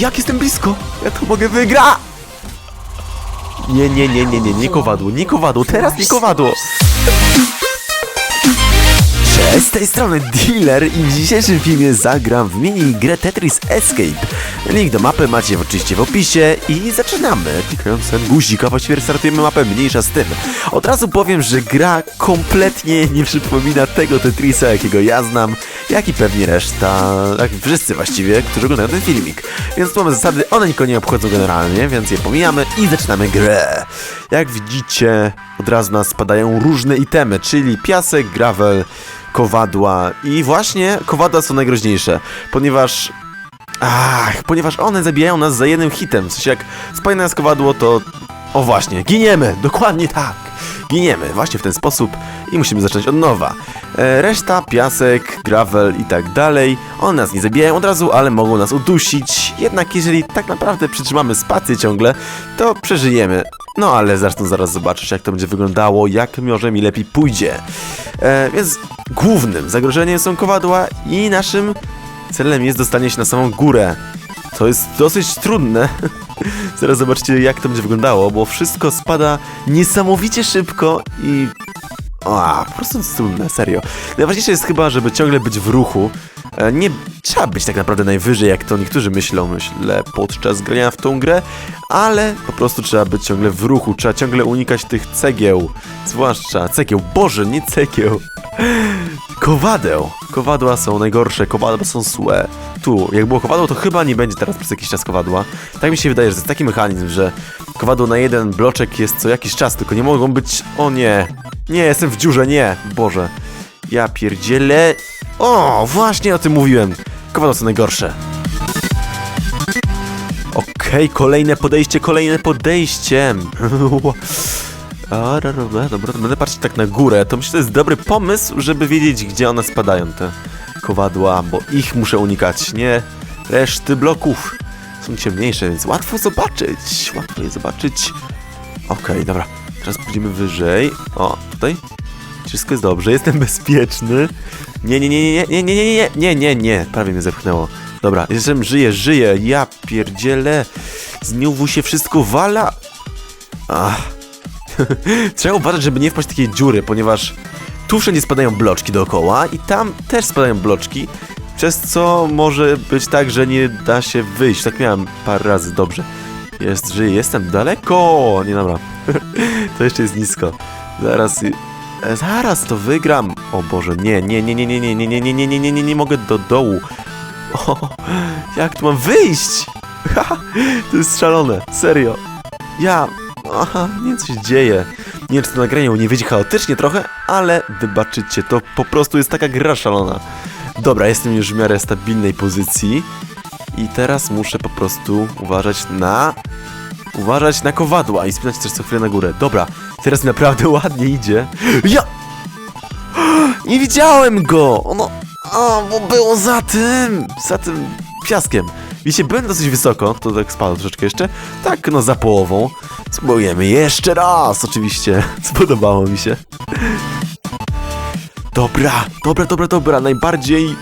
Jak jestem blisko! Ja to mogę wygrać! Nie, nie, nie, nie, nie, nie kowadło, nie kowadło, teraz nie kowadło! Cześć, z tej strony Dealer i w dzisiejszym filmie zagram w mini grę Tetris Escape. Link do mapy macie oczywiście w opisie i zaczynamy. Klikając ten guzik, a właściwie restartujemy mapę, mniejsza z tym. Od razu powiem, że gra kompletnie nie przypomina tego Tetrisa, jakiego ja znam, jak i pewnie reszta, jak wszyscy właściwie, którzy oglądają ten filmik. Więc mamy zasady, one nikogo nie obchodzą generalnie, więc je pomijamy i zaczynamy grę. Jak widzicie, od razu nas spadają różne itemy, czyli piasek, gravel, kowadła i właśnie kowadła są najgroźniejsze, ponieważ Ach, ponieważ one zabijają nas za jednym hitem. W sensie jak spadnie nas kowadło, to... O właśnie, giniemy! Dokładnie tak! Giniemy właśnie w ten sposób i musimy zacząć od nowa. E, reszta, piasek, gravel i tak dalej, one nas nie zabijają od razu, ale mogą nas udusić. Jednak jeżeli tak naprawdę przytrzymamy spację ciągle, to przeżyjemy. No ale zresztą zaraz zobaczysz jak to będzie wyglądało, jak może mi lepiej pójdzie. E, więc głównym zagrożeniem są kowadła i naszym Celem jest dostanie się na samą górę. To jest dosyć trudne. Zaraz zobaczcie, jak to będzie wyglądało, bo wszystko spada niesamowicie szybko i. A, po prostu jest trudne, serio. Najważniejsze jest chyba, żeby ciągle być w ruchu. E, Nie trzeba być tak naprawdę najwyżej, jak to niektórzy myślą, myślę, podczas grania w tą grę, ale po prostu trzeba być ciągle w ruchu, trzeba ciągle unikać tych cegieł. Zwłaszcza cegieł, Boże, nie cegieł. Kowadeł. Kowadła są najgorsze, kowadła są złe. Tu, jak było kowadło, to chyba nie będzie teraz przez jakiś czas kowadła. Tak mi się wydaje, że to jest taki mechanizm, że kowadło na jeden bloczek jest co jakiś czas, tylko nie mogą być... O nie! Nie, jestem w dziurze, nie! Boże. Ja pierdzielę... O, właśnie o tym mówiłem. Kowadła są najgorsze. Okej, kolejne podejście, kolejne podejście. A, dobra, dobra, będę patrzeć tak na górę. To myślę, że to jest dobry pomysł, żeby wiedzieć, gdzie one spadają, te kowadła, bo ich muszę unikać, nie reszty bloków. Są ciemniejsze, więc łatwo zobaczyć. Łatwo je zobaczyć. Okej, dobra. Teraz pójdziemy wyżej. O, tutaj. Wszystko jest dobrze, jestem bezpieczny. Nie, nie, nie, nie, nie, nie, nie, nie, nie, nie, nie. Prawie mnie zepchnęło. Dobra, jestem, żyję, żyję. Ja pierdzielę. Znowu się wszystko wala. Ach. Trzeba uważać, żeby nie wpaść w takie dziury, ponieważ tu wszędzie spadają bloczki dookoła i tam też spadają bloczki, przez co może być tak, że nie da się wyjść. Tak miałem parę razy, dobrze. Jest, że jestem daleko! Nie, dobra. to jeszcze jest nisko. Zaraz... e, Zaraz to wygram! O Boże, nie, nie, nie, nie, nie, nie, nie, nie, nie, nie, nie, nie, nie, nie mogę do dołu. O, jak tu mam wyjść? to jest szalone, serio. Ja Aha, nie co się dzieje. Nie wiem czy to nagranie nie wyjdzie chaotycznie trochę, ale wybaczycie, to po prostu jest taka gra szalona. Dobra, jestem już w miarę stabilnej pozycji i teraz muszę po prostu uważać na... Uważać na kowadła i spinać też co chwilę na górę. Dobra, teraz naprawdę ładnie idzie. Ja! Nie widziałem go! Ono... A, bo było za tym! Za tym piaskiem. Widzicie, byłem dosyć wysoko, to tak spadło troszeczkę jeszcze. Tak, no za połową. Spróbujemy jeszcze raz, oczywiście. Spodobało mi się. Dobra, dobra, dobra, dobra. Najbardziej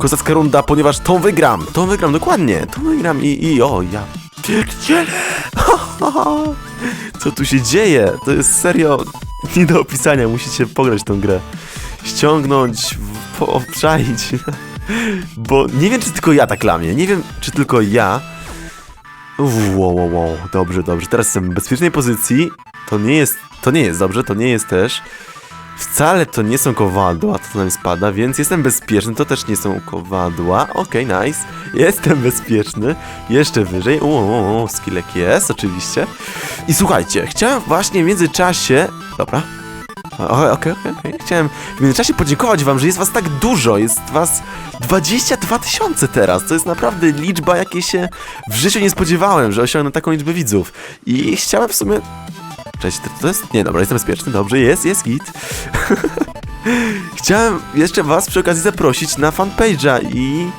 kozacka runda, ponieważ tą wygram. Tą wygram, dokładnie. Tą wygram i, i o, ja pierdzielę. Co tu się dzieje? To jest serio nie do opisania. Musicie pograć tą grę. Ściągnąć, w- obczaić. Bo nie wiem, czy tylko ja tak lamię. Nie wiem, czy tylko ja. Wow, wow, wow. Dobrze, dobrze. Teraz jestem w bezpiecznej pozycji. To nie jest, to nie jest dobrze, to nie jest też. Wcale to nie są kowadła, to nam spada, więc jestem bezpieczny, to też nie są kowadła. Okej, nice. Jestem bezpieczny. Jeszcze wyżej. Uuu, skillek jest, oczywiście. I słuchajcie, chciałem właśnie w międzyczasie... Dobra. Okej, okej, okej. Chciałem w międzyczasie podziękować wam, że jest was tak dużo. Jest was 22 tysiące teraz. To jest naprawdę liczba, jakiej się w życiu nie spodziewałem, że osiągnę taką liczbę widzów. I chciałem w sumie... Cześć, to, jest... Nie, dobra, jestem bezpieczny, dobrze, jest, jest git. Chciałem jeszcze was przy okazji zaprosić na fanpage'a i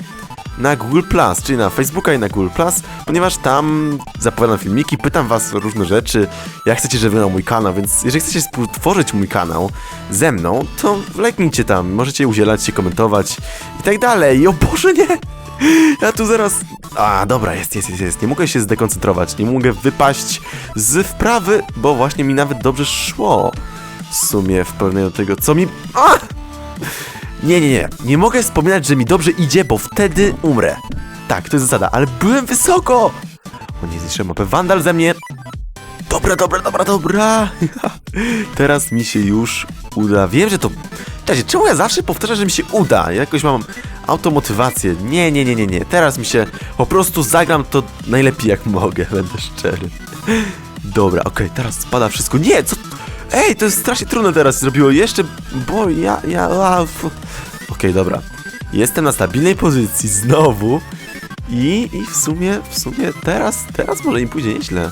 na Google Plus, czyli na Facebooka i na Google Plus, ponieważ tam zapowiadam filmiki, pytam was o różne rzeczy, jak chcecie, żeby wyglądał mój kanał, więc jeżeli chcecie współtworzyć mój kanał ze mną, to lajknijcie tam, możecie udzielać się, komentować i tak dalej. O Boże, nie! Ja tu zaraz A, dobra, jest, jest, jest, jest. Nie mogę się zdekoncentrować. Nie mogę wypaść z wprawy, bo właśnie mi nawet dobrze szło. W sumie w pełnej do tego, co mi... A! Nie, nie, nie. Nie mogę wspominać, że mi dobrze idzie, bo wtedy umrę. Tak, to jest zasada, ale byłem wysoko! O nie, zniszczyłem mapę. Wandal ze mnie! Dobra, dobra, dobra, dobra! Teraz mi się już uda. Wiem, że to... Cześć, czemu ja zawsze powtarzam, że mi się uda? Ja jakoś mam automotywację. Nie, nie, nie, nie, nie. Teraz mi się... Po prostu zagram to najlepiej jak mogę, będę szczery. Dobra, okej, teraz spada wszystko. Nie, co... Ej, to jest strasznie trudne teraz zrobiło. Jeszcze... Bo ja... ja... a, Okej, dobra. Jestem na stabilnej pozycji znowu. I, I w sumie, w sumie teraz, teraz może im pójdzie nieźle.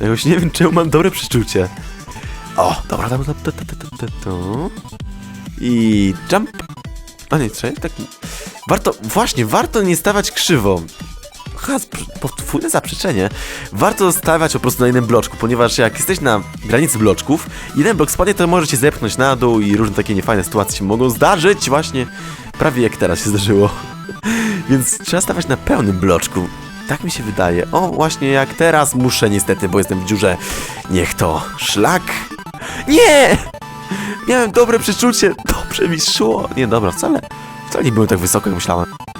Jakoś nie wiem, czemu mam dobre przeczucie. O, dobra, dobra, dobra. I jump. A nie, trzeba tak... Warto, właśnie, warto nie stawać krzywo. Podwójne zaprzeczenie. Warto stawać po prostu na jednym bloczku, ponieważ jak jesteś na granicy bloczków, jeden blok spadnie, to może cię zepchnąć na dół i różne takie niefajne sytuacje się mogą zdarzyć, właśnie prawie jak teraz się zdarzyło. Więc trzeba stawać na pełnym bloczku. Tak mi się wydaje. O, właśnie jak teraz muszę niestety, bo jestem w dziurze. Niech to szlak. Nie! Miałem dobre przeczucie. Dobrze mi szło. Nie, dobra, wcale. Wcale nie byłem tak wysoko, jak myślałem.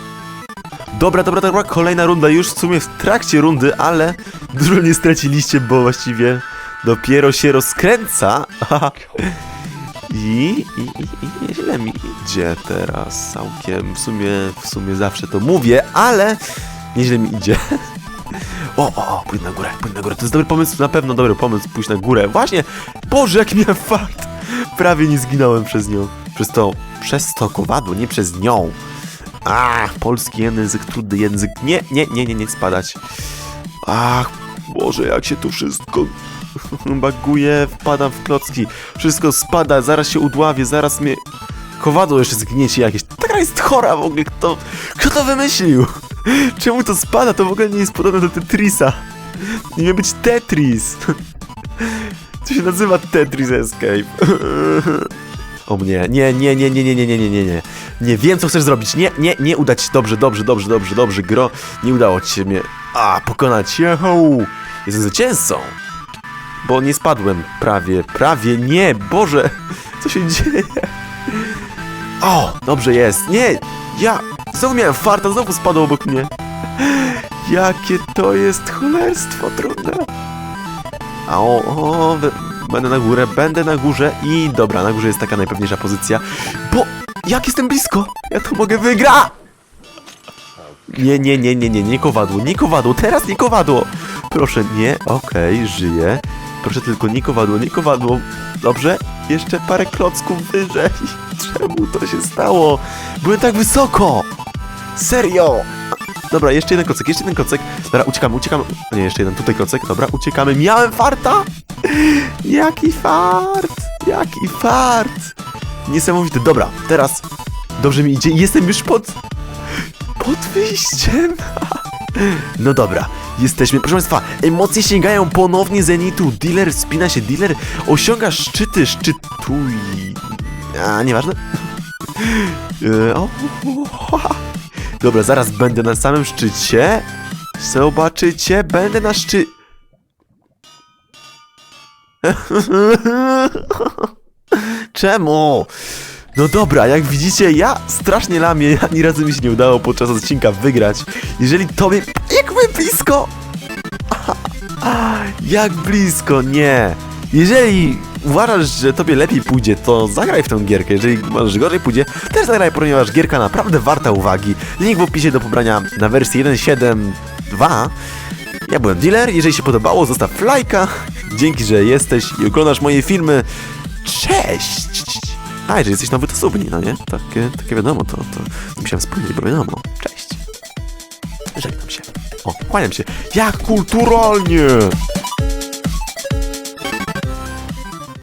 Dobra, dobra, dobra, kolejna runda już w sumie w trakcie rundy, ale dużo nie straciliście, bo właściwie dopiero się rozkręca. I, i, i, i mi idzie teraz całkiem. W sumie, w sumie zawsze to mówię, ale nieźle mi idzie. O, o, o, pójdź na górę, pójdź na górę. To jest dobry pomysł, na pewno dobry pomysł, pójść na górę. Właśnie, Boże, jaki miałem fart. Prawie nie zginąłem przez nią. Przez to, przez to kowadło, nie przez nią. Ach, polski język, trudny język. Nie, nie, nie, nie, nie spadać. Ach, Boże, jak się tu wszystko baguje, wpadam w klocki. Wszystko spada, zaraz się udławię, zaraz mnie... Kowadło jeszcze zgniecie jakieś. Ta gra jest chora w ogóle, kto, kto to wymyślił? Czemu to spada? To w ogóle nie jest podobne do Tetrisa. Nie miał być Tetris. To się nazywa Tetris Escape. O mnie. Nie, nie, nie, nie, nie, nie, nie, nie, nie, nie. Nie wiem, co chcesz zrobić. Nie, nie, nie uda ci się. Dobrze, dobrze, dobrze, dobrze, dobrze, gro. Nie udało ci się mnie. A, pokonać. Jehu. Jestem zwycięzcą. Bo nie spadłem. Prawie, prawie nie. Boże, co się dzieje? O, dobrze jest. Nie, ja znowu miałem farta, znowu spadł obok mnie. Jakie to jest cholerstwo trudne. A o, o, będę na górę, będę na górze i dobra, na górze jest taka najpewniejsza pozycja, bo jak jestem blisko, ja to mogę wygrać. Nie, nie, nie, nie, nie, nie kowadło, nie kowadło, teraz nie kowadło. Proszę, nie, okej, żyję. Proszę tylko nie kowadło, nie kowadło. Dobrze, jeszcze parę klocków wyżej. Czemu to się stało? Byłem tak wysoko. Serio. Dobra, jeszcze jeden kocek, jeszcze jeden kocek. Dobra, uciekamy, uciekamy. O nie, jeszcze jeden tutaj kocek. Dobra, uciekamy. Miałem farta! Jaki fart! Jaki fart! Niesamowity. Dobra, teraz dobrze mi idzie jestem już pod... pod wyjściem. No dobra, jesteśmy. Proszę Państwa, emocje sięgają ponownie zenitu. Dealer spina się, dealer osiąga szczyty, szczytuj. A, nieważne. E. Dobra, zaraz będę na samym szczycie. Zobaczycie, będę na szczy... Czemu? No dobra, jak widzicie, ja strasznie lamię, ani razu mi się nie udało podczas odcinka wygrać. Jeżeli tobie... Jak my blisko! Jak blisko, nie. Jeżeli uważasz, że tobie lepiej pójdzie, to zagraj w tę gierkę. Jeżeli uważasz, że gorzej pójdzie, też zagraj, ponieważ gierka naprawdę warta uwagi. Link w opisie do pobrania na wersję 1.7.2. Ja byłem Dealer, jeżeli się podobało, zostaw lajka. Dzięki, że jesteś i oglądasz moje filmy. Cześć! A, jeżeli jesteś nowy, to subnij, no nie? Takie, takie wiadomo, to, to musiałem spojrzeć, bo wiadomo. Cześć! Żegnam się. O, kłaniam się. Jak kulturalnie!